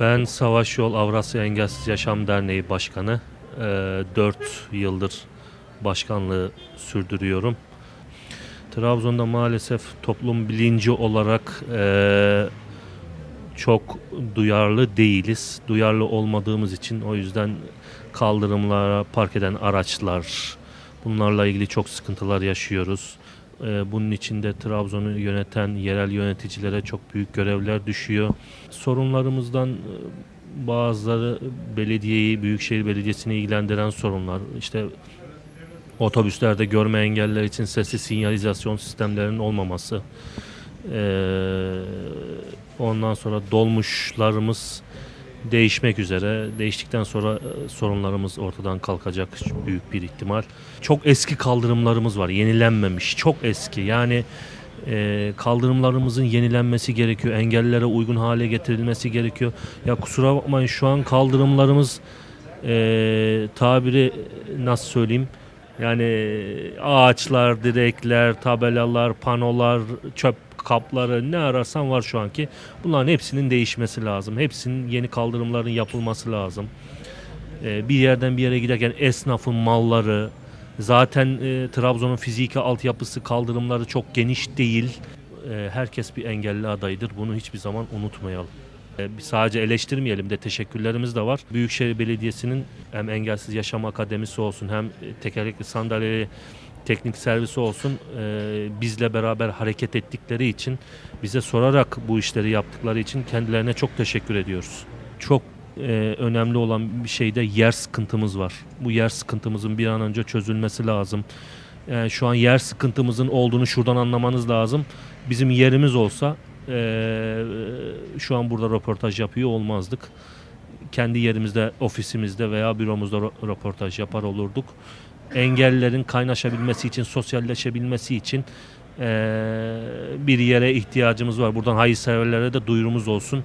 Ben Savaş Yol Avrasya Engelsiz Yaşam Derneği Başkanı. 4 yıldır başkanlığı sürdürüyorum. Trabzon'da maalesef toplum bilinci olarak eee, çok duyarlı değiliz. Duyarlı olmadığımız için o yüzden kaldırımlara park eden araçlar bunlarla ilgili çok sıkıntılar yaşıyoruz. Eee, Bunun için de Trabzon'u yöneten yerel yöneticilere çok büyük görevler düşüyor. Sorunlarımızdan e, bazıları belediyeyi, Büyükşehir Belediyesi'ni ilgilendiren sorunlar. İşte otobüslerde görme engelliler için sesli sinyalizasyon sistemlerinin olmaması. Ee, ondan sonra dolmuşlarımız değişmek üzere. Değiştikten sonra e, sorunlarımız ortadan kalkacak büyük bir ihtimal. Çok eski kaldırımlarımız var, yenilenmemiş. Çok eski. Yani e, kaldırımlarımızın yenilenmesi gerekiyor. Engellilere uygun hale getirilmesi gerekiyor. Ya kusura bakmayın şu an kaldırımlarımız e, tabiri nasıl söyleyeyim? Yani ağaçlar, direkler, tabelalar, panolar, çöp kapları ne ararsan var şu anki. Bunların hepsinin değişmesi lazım. Hepsinin yeni kaldırımların yapılması lazım. Ee, bir yerden bir yere giderken esnafın malları, zaten e, Trabzon'un fiziki altyapısı, kaldırımları çok geniş değil. Ee, herkes bir engelli adaydır. Bunu hiçbir zaman unutmayalım. Ee, sadece eleştirmeyelim de teşekkürlerimiz de var. Büyükşehir Belediyesi'nin hem Engelsiz Yaşam Akademisi olsun hem e, tekerlekli sandalyeli teknik servisi olsun e, bizle beraber hareket ettikleri için bize sorarak bu işleri yaptıkları için kendilerine çok teşekkür ediyoruz. Çok e, önemli olan bir şey de yer sıkıntımız var. Bu yer sıkıntımızın bir an önce çözülmesi lazım. Yani şu an yer sıkıntımızın olduğunu şuradan anlamanız lazım. Bizim yerimiz olsa e, şu an burada röportaj yapıyor olmazdık. Kendi yerimizde, ofisimizde veya büromuzda ro- röportaj yapar olurduk. Engellilerin kaynaşabilmesi için, sosyalleşebilmesi için e, bir yere ihtiyacımız var. Buradan hayırseverlere de duyurumuz olsun.